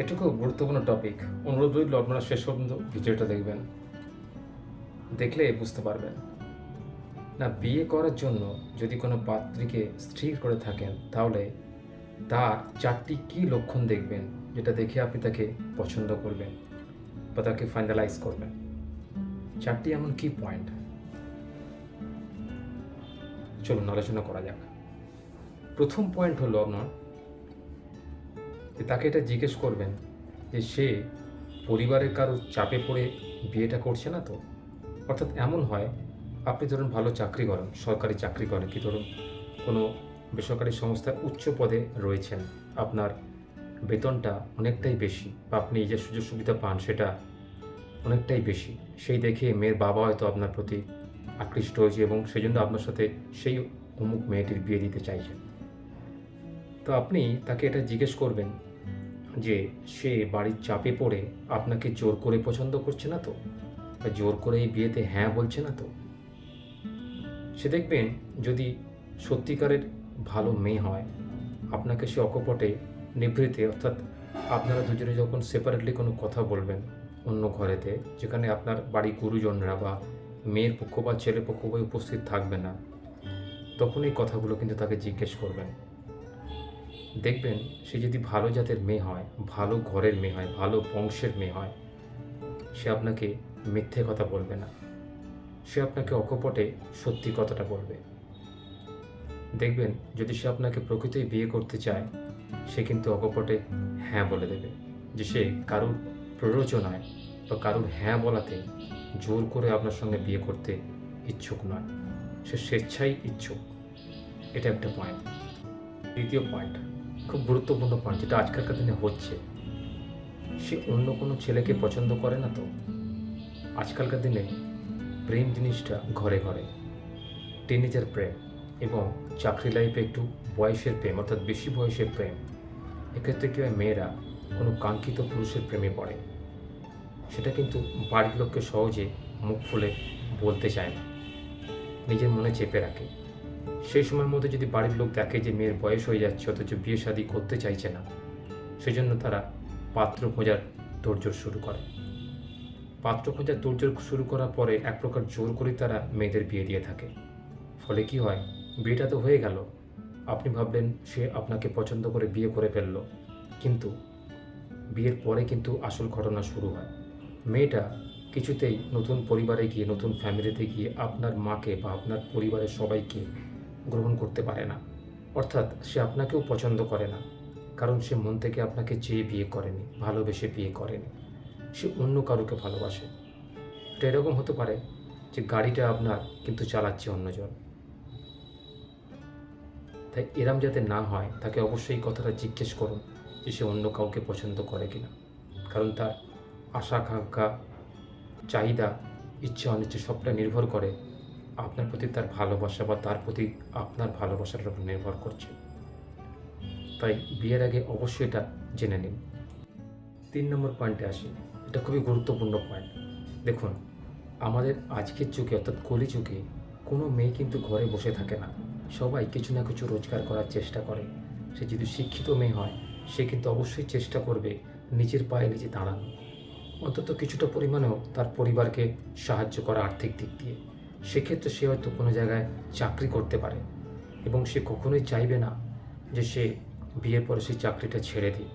এটা খুব গুরুত্বপূর্ণ টপিক অনুরোধ রইল আপনারা শেষ পর্যন্ত ভিডিওটা দেখবেন। দেখলে বুঝতে পারবেন। না, বিয়ে করার জন্য যদি কোনো পাত্রীকে স্থির করে থাকেন, তাহলে তার চারটি কী লক্ষণ দেখবেন, যেটা দেখে আপনি তাকে পছন্দ করবেন বা তাকে ফাইনালাইজ করবেন? চারটি এমন কি পয়েন্ট চলুন আলোচনা করা যাক। প্রথম পয়েন্ট হলো আপনার তাকে এটা জিজ্ঞেস করবেন যে সে পরিবারের কারোর চাপে পড়ে বিয়েটা করছে না তো? অর্থাৎ এমন হয়, আপনি ধরুন ভালো চাকরি করেন, সরকারি চাকরি করেন কি ধরুন কোনো বেসরকারি সংস্থার উচ্চ পদে রয়েছেন, আপনার বেতনটা অনেকটাই বেশি বা আপনি যে সুযোগ সুবিধা পান সেটা অনেকটাই বেশি। সেই দেখে মেয়ের বাবা হয়তো আপনার প্রতি আকৃষ্ট হয়েছে এবং সেই জন্য আপনার সাথে সেই অমুক মেয়েটির বিয়ে দিতে চাইছেন। তো আপনি তাকে এটা জিজ্ঞেস করবেন যে সে বাড়ির চাপে পড়ে আপনাকে জোর করে পছন্দ করছে না তো? বা জোর করে এই বিয়েতে হ্যাঁ বলছে না তো? সে দেখবেন যদি সত্যিকারের ভালো মেয়ে হয়, আপনাকে সে অকপটে নিভৃতে, অর্থাৎ আপনারা দুজনে যখন সেপারেটলি কোনো কথা বলবেন অন্য ঘরেতে, যেখানে আপনার বাড়ি গুরুজনরা বা মেয়ের পক্ষ বা ছেলে পক্ষ উপস্থিত থাকবে না, তখন এই কথাগুলো কিন্তু তাকে জিজ্ঞেস করবেন। দেখবেন সে যদি ভালো জাতের মেয়ে হয়, ভালো ঘরের মেয়ে হয়, ভালো বংশের মেয়ে হয়, সে আপনাকে মিথ্যে কথা বলবে না। সে আপনাকে অকপটে সত্যি কথাটা বলবে। দেখবেন যদি সে আপনাকে প্রকৃতই বিয়ে করতে চায়, সে কিন্তু অকপটে হ্যাঁ বলে দেবে। যে সে কারুর প্ররোচনায় বা কারুর হ্যাঁ বলাতে জোর করে আপনার সঙ্গে বিয়ে করতে ইচ্ছুক নয়। সে স্বেচ্ছাই ইচ্ছুক। এটা একটা পয়েন্ট দ্বিতীয় পয়েন্ট খুব গুরুত্বপূর্ণ পয়েন্ট যেটা আজকালকার দিনে হচ্ছে। সে অন্য কোনো ছেলেকে পছন্দ করে না তো? আজকালকার দিনে প্রেম জিনিসটা ঘরে ঘরে। টিনেজার প্রেম এবং চাকরি লাইফে একটু বয়সের প্রেম, অর্থাৎ বেশি বয়সের প্রেম, এক্ষেত্রে কী হয় মেয়েরা কোনো কাঙ্ক্ষিত পুরুষের প্রেমে পড়ে। সেটা কিন্তু বাড়ির লোককে সহজে মুখ খুলে বলতে চায় না। নিজের মনে চেপে রাখে। সেই সময়ের মধ্যে যদি বাড়ির লোক দেখে যে মেয়ের বয়স হয়ে যাচ্ছে, অথচ বিয়ে শাদী করতে চাইছে না, সেজন্য তারা পাত্র খোঁজার তোড়জোড় শুরু করে। পাত্র খোঁজার তোড়জোড় শুরু করার পরে এক প্রকার জোর করে তারা মেয়েদের বিয়ে দিয়ে থাকে। ফলে কি হয়? বিয়েটা তো হয়ে গেল। আপনি ভাবলেন সে আপনাকে পছন্দ করে বিয়ে করে ফেলল। কিন্তু বিয়ের পরে কিন্তু আসল ঘটনা শুরু হয়। মেয়েটা কিছুতেই নতুন পরিবারে গিয়ে, নতুন ফ্যামিলিতে গিয়ে আপনার মাকে বা আপনার পরিবারের সবাইকে গ্রহণ করতে পারে না। অর্থাৎ সে আপনাকেও পছন্দ করে না। কারণ সে মন থেকে আপনাকে চেয়ে বিয়ে করেনি, ভালোবেসে বিয়ে করেনি। সে অন্য কারোকে ভালোবাসে। এটা এরকম হতে পারে যে গাড়িটা আপনার কিন্তু চালাচ্ছে অন্যজন। তাই এরম যাতে না হয়, তাকে অবশ্যই কথাটা জিজ্ঞেস করুন যে সে অন্য কাউকে পছন্দ করে কিনা। কারণ তার আশা, আকাঙ্ক্ষা, চাহিদা, ইচ্ছা, অনিচ্ছা সবটা নির্ভর করে আপনার প্রতি তার ভালোবাসা বা তার প্রতি আপনার ভালোবাসার উপর নির্ভর করছে। তাই বিয়ের আগে অবশ্যই এটা জেনে নিন। তিন নম্বর পয়েন্টে আসি। এটা খুবই গুরুত্বপূর্ণ পয়েন্ট দেখুন, আমাদের আজকের যুগে, অর্থাৎ কলি যুগে, কোনো মেয়ে কিন্তু ঘরে বসে থাকে না। সবাই কিছু না কিছু রোজগার করার চেষ্টা করে। সে যদি শিক্ষিত মেয়ে হয়, সে কিন্তু অবশ্যই চেষ্টা করবে নিজের পায়ে নিজে দাঁড়ানো অন্তত কিছুটা পরিমাণেও তার পরিবারকে সাহায্য করা আর্থিক দিক দিয়ে। সেক্ষেত্রে সে হয়তো কোনো জায়গায় চাকরি করতে পারে এবং সে কখনোই চাইবে না যে সে বিয়ের পরে সেই চাকরিটা ছেড়ে দিক।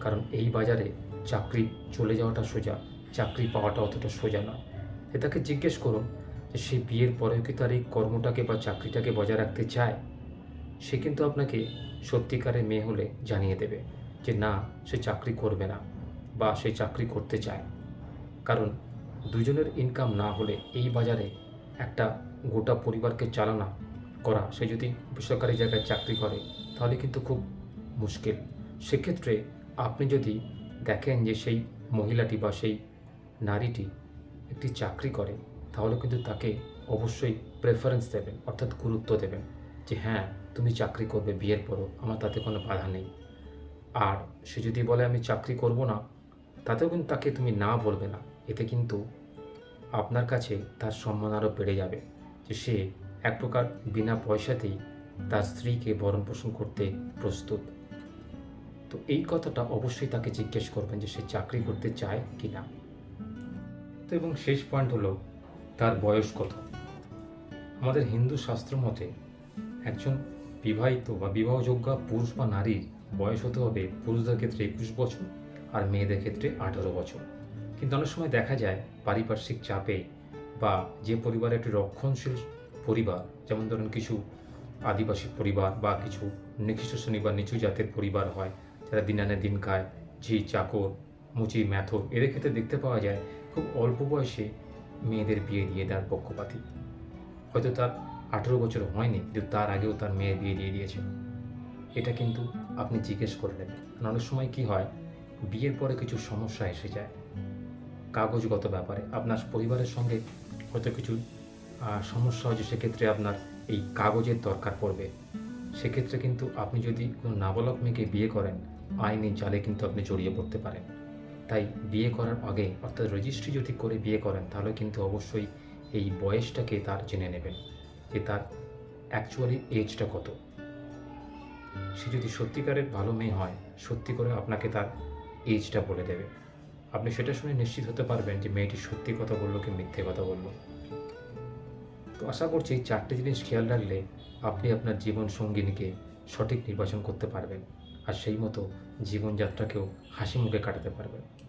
কারণ এই বাজারে চাকরি চলে যাওয়াটা সোজা, চাকরি পাওয়াটা অতটা সোজা নয়। এ তাকে জিজ্ঞেস করুন যে সে বিয়ের পরেও কি তার এই কর্মটাকে বা চাকরিটাকে বজায় রাখতে চায়? সে কিন্তু আপনাকে সত্যিকারের মেয়ে হলে জানিয়ে দেবে যে না, সে চাকরি করবে না বা সে চাকরি করতে চায়। কারণ দুজনের ইনকাম না হলে এই বাজারে একটা গোটা পরিবারকে চালনা করা। সে যদি বেসরকারি জায়গায় চাকরি করে, তাহলে কিন্তু খুব মুশকিল। সেক্ষেত্রে আপনি যদি দেখেন যে সেই মহিলাটি বা সেই নারীটি একটি চাকরি করে, তাহলে কিন্তু তাকে অবশ্যই প্রেফারেন্স দেবেন, অর্থাৎ গুরুত্ব দেবেন যে হ্যাঁ তুমি চাকরি করবে বিয়ের পরও, আমার তাতে কোনো বাধা নেই। আর সে যদি বলে, আমি চাকরি করব না, তাতেও কিন্তু তাকে তুমি না বলবে না। এতে কিন্তু আপনার কাছে তার সম্মান আরও বেড়ে যাবে যে সে এক প্রকার বিনা পয়সাতেই তার স্ত্রীকে ভরণ পোষণ করতে প্রস্তুত। তো এই কথাটা অবশ্যই তাকে জিজ্ঞেস করবেন যে সে চাকরি করতে চায় কি না তো এবং শেষ পয়েন্ট হলো, তার বয়স কত? আমাদের হিন্দু শাস্ত্র মতে একজন বিবাহিত বা বিবাহযোগ্য পুরুষ বা নারীর বয়স হতে হবে পুরুষদের ক্ষেত্রে একুশ বছর আর মেয়েদের ক্ষেত্রে আঠারো বছর। কিন্তু অনেক সময় দেখা যায় পারিপার্শ্বিক চাপে বা যে পরিবারে একটি রক্ষণশীল পরিবার, যেমন ধরুন কিছু আদিবাসী পরিবার বা কিছু নিকৃষ্ট শ্রেণি বা নিচু জাতের পরিবার হয়, যারা দিন আনে দিন খায় ঝি চাকর, মুচি, ম্যাথর, এদের ক্ষেত্রে দেখতে পাওয়া যায় খুব অল্প বয়সে মেয়েদের বিয়ে দিয়ে দেওয়ার পক্ষপাতী। হয়তো তার আঠেরো বছর হয়নি, কিন্তু তার আগেও তার মেয়ের বিয়ে দিয়ে দিয়েছে এটা কিন্তু আপনি জিজ্ঞেস করে নেবেন অনেক সময় কি হয়, বিয়ের পরে কিছু সমস্যা এসে যায়। কাগজগত ব্যাপারে আপনার পরিবারের সঙ্গে হয়তো কিছু সমস্যা হয়েছে, সেক্ষেত্রে আপনার এই কাগজের দরকার পড়বে। সেক্ষেত্রে কিন্তু আপনি যদি কোনো নাবালক মেয়েকে বিয়ে করেন, আইনি জালে কিন্তু আপনি জড়িয়ে পড়তে পারেন। তাই বিয়ে করার আগে অর্থাৎ রেজিস্ট্রি যদি করে বিয়ে করেন, তাহলে কিন্তু অবশ্যই এই বয়সটাকে তার জেনে নেবেন যে তার অ্যাকচুয়ালি এজটা কত। সে যদি সত্যিকারের ভালো মেয়ে হয়, সত্যি করে আপনাকে তার এজটা বলে দেবে। আপনি সেটা শুনে নিশ্চিত হতে পারবেন যে মেয়েটি সত্যি কথা বলল কি মিথ্যে কথা বলল। তো আশা করছি চারটে জিনিস খেয়াল রাখলে আপনি আপনার জীবন সঙ্গিনীকে সঠিক নির্বাচন করতে পারবেন। আর সেই মতো জীবনযাত্রাকেও হাসি মুখে কাটাতে পারবেন।